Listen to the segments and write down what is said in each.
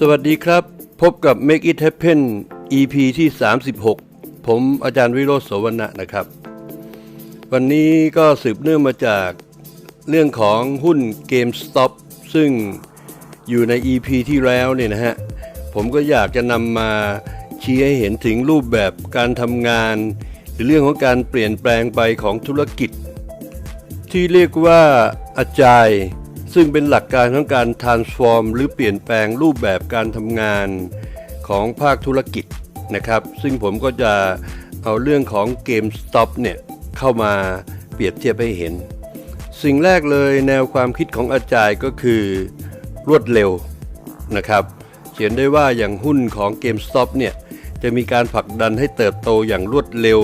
สวัสดีครับ พบกับ Make It Happen EP ที่ 36 ผมอาจารย์วิโรจน์โสวรณะนะครับ วันนี้ก็สืบเนื่องมาจากเรื่องของหุ้น GameStop ซึ่งอยู่ใน EP ที่แล้วเนี่ยนะฮะ ผมก็อยากจะนำมาชี้ให้เห็นถึงรูปแบบการทำงาน หรือเรื่องของการเปลี่ยนแปลงไปของธุรกิจ ที่เรียกว่าอาจาย ซึ่งเป็นหลักการของการ transform หรือเปลี่ยนแปลงรูปแบบการทำงานของภาคธุรกิจนะครับ ซึ่งผมก็จะเอาเรื่องของ GameStop เนี่ยเข้ามาเปรียบเทียบให้เห็น สิ่งแรกเลยแนวความคิดของอาจารย์ก็คือรวดเร็วนะครับ เขียนได้ว่าอย่างหุ้นของ GameStop เนี่ยจะมีการผลักดันให้เติบโตอย่างรวดเร็ว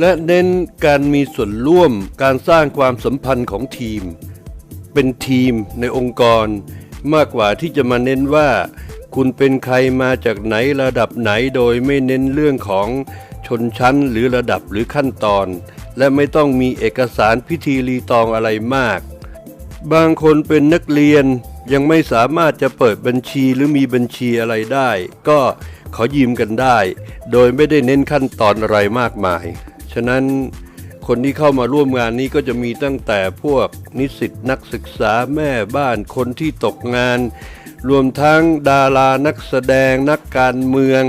และเน้นการมีส่วนร่วมการสร้างความสัมพันธ์ของทีม เป็นทีมในองค์กร มากกว่าที่จะมาเน้นว่า คุณเป็นใครมาจากไหนระดับไหนโดยไม่เน้นเรื่องของชนชั้นหรือระดับหรือขั้นตอน และไม่ต้องมีเอกสารพิธีรีตองอะไรมาก บางคนเป็นนักเรียนยังไม่สามารถจะเปิดบัญชีหรือมีบัญชีอะไรได้ ก็ขอยืมกันได้ โดยไม่ได้เน้นขั้นตอนอะไรมากมาย ฉะนั้น คนที่เข้ามาร่วมงานนี้ก็จะมีตั้งแต่พวกนิสิตนักศึกษาแม่บ้านคนที่ตกงาน รวมทั้งดารานักแสดงนักการเมือง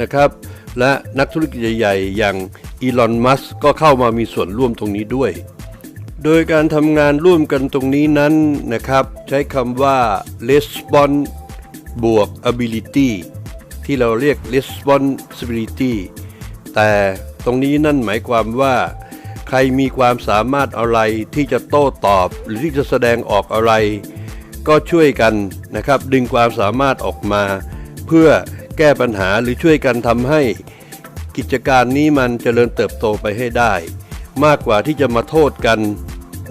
นะครับ และนักธุรกิจใหญ่ๆ อย่างอีลอน มัสก็เข้ามามีส่วนร่วมตรงนี้ด้วย โดยการทำงานร่วมกันตรงนี้นั้นนะครับ ใช้คำว่า response บวก ability ที่เราเรียก responsibility แต่ตรงนี้นั่นหมายความว่า รมีความสามารถอะไรที่จะโต้ตอบหรือที่จะแสดงออกอะไร ก็ช่วยกันนะครับดึงความสามารถออกมา เพื่อแก้ปัญหาหรือช่วยกันทำให้กิจการนี้มันเจริญเติบโตไปให้ได้ มากกว่าที่จะมาโทษกัน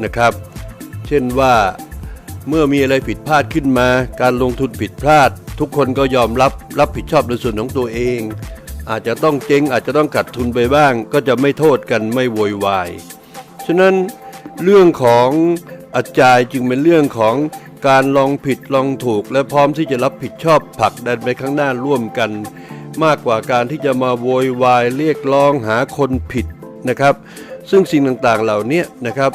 นะครับ เช่นว่าเมื่อมีอะไรผิดพลาดขึ้นมา การลงทุนผิดพลาด ทุกคนก็ยอมรับรับผิดชอบในส่วนของตัวเอง อาจจะต้องเจ๊งอาจจะต้องขาดทุนไปบ้าง ก็จะไม่โทษกันไม่โวยวาย ฉะนั้นเรื่องของอาจารย์จึงเป็นเรื่องของการลองผิดลองถูก และพร้อมที่จะรับผิดชอบผลักดันไปข้างหน้าร่วมกัน มากกว่าการที่จะมาโวยวายเรียกร้องหาคนผิดนะครับ ซึ่งสิ่งต่างๆเหล่านี้นะครับ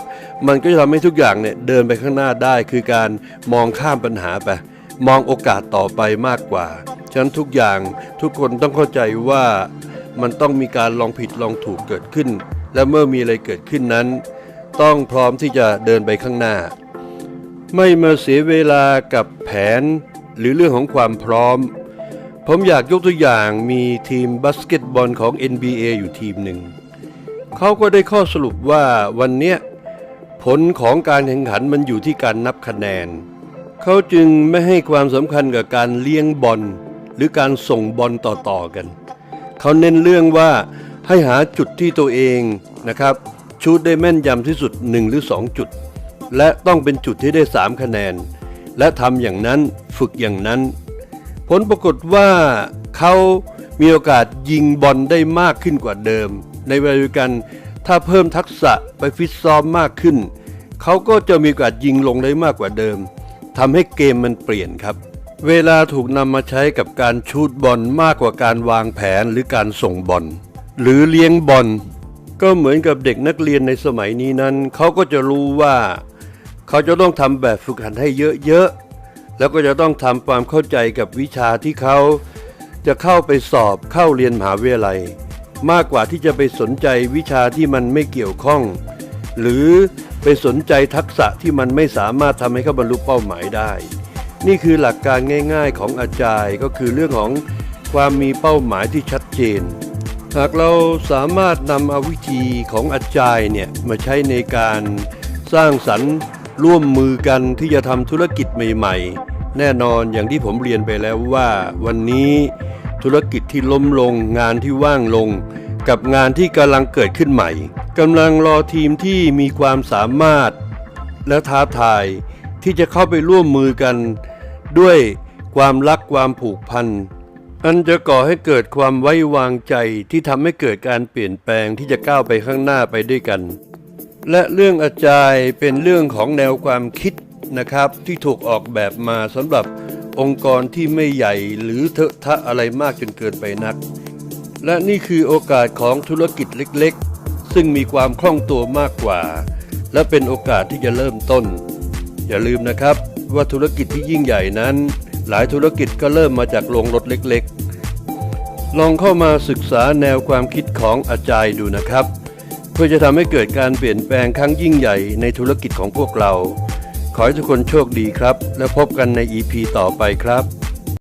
มันก็จะทำให้ทุกอย่างเนี่ยเดินไปข้างหน้าได้ คือการมองข้ามปัญหาไปมองโอกาสต่อไปมากกว่า ฉะนั้นทุกอย่างทุกคนต้องเข้าใจว่ามันต้องมีการลองผิดลองถูกเกิดขึ้น และเมื่อมีอะไรเกิดขึ้นนั้น ต้องพร้อมที่จะเดินไปข้างหน้า ไม่มาเสียเวลากับแผนหรือเรื่องของความพร้อม ผมอยากยกตัวอย่างมีทีมบาสเกตบอลของ NBA อยู่ทีมหนึ่งเขาก็ได้ข้อสรุปว่าวันเนี้ยผลของการแข่งขันมันอยู่ที่การนับคะแนน เขาจึงไม่ให้ความสำคัญกับการเลี้ยงบอล หรือการส่งบอลต่อๆกัน เขาเน้นเรื่องว่าให้หาจุดที่ตัวเองนะครับชูดได้แม่นยำที่สุด 1 หรือ 2 จุด และต้องเป็นจุดที่ได้ 3 คะแนน และทำอย่างนั้นฝึกอย่างนั้น ผลปรากฏว่าเขามีโอกาสยิงบอลได้มากขึ้นกว่าเดิม ในเวลาเดียวกันถ้าเพิ่มทักษะไปฟิตซ้อมมากขึ้น เขาก็จะมีโอกาสยิงลงได้มากกว่าเดิมทำให้เกมมันเปลี่ยนครับ เวลาถูกนำมาใช้กับการชูดบอลมากกว่าการวางแผนหรือการส่งบอลหรือเลี้ยงบอลก็เหมือนกับเด็กนักเรียนในสมัยนี้นั้น เขาก็จะรู้ว่า เขาจะต้องทำแบบฝึกหัดให้เยอะๆแล้วก็จะต้องทำความเข้าใจกับวิชาที่เขาจะเข้าไปสอบเข้าเรียนมหาวิทยาลัย มากกว่าที่จะไปสนใจวิชาที่มันไม่เกี่ยวข้อง หรือไปสนใจทักษะที่มันไม่สามารถทำให้เขาบรรลุเป้าหมายได้ นี่คือหลักการง่ายๆของอาจารย์ก็คือเรื่องของความมีเป้าหมายที่ชัดเจน หากเราสามารถนำเอาวิธีของอาจารย์เนี่ยมาใช้ในการสร้างสรรค์ร่วมมือกันที่จะทำธุรกิจใหม่ๆ แน่นอนอย่างที่ผมเรียนไปแล้วว่าวันนี้ธุรกิจที่ล้มลงงานที่ว่างลง กับงานที่กำลังเกิดขึ้นใหม่กำลังรอทีมที่มีความสามารถและท้าทายที่จะเข้าไปร่วมมือกัน ด้วยความรักความผูกพัน อันจะก่อให้เกิดความไว้วางใจที่ทำให้เกิดการเปลี่ยนแปลงที่จะก้าวไปข้างหน้าไปด้วยกัน และเรื่องอาจารย์เป็นเรื่องของแนวความคิดนะครับที่ถูกออกแบบมาสำหรับองค์กรที่ไม่ใหญ่หรือเถอะทะอะไรมากจนเกินไปนัก และนี่คือโอกาสของธุรกิจเล็กๆ ซึ่งมีความคล่องตัวมากกว่า และเป็นโอกาสที่จะเริ่มต้น อย่าลืมนะครับ ว่าธุรกิจที่ยิ่งใหญ่นั้น หลายธุรกิจก็เริ่มมาจากโรงรถเล็กๆ ลองเข้ามาศึกษาแนวความคิดของอาจารย์ดูนะครับ เพื่อจะทำให้เกิดการเปลี่ยนแปลงครั้งยิ่งใหญ่ในธุรกิจของพวกเรา ขอให้ทุกคนโชคดีครับ และพบกันใน EP ต่อไปครับ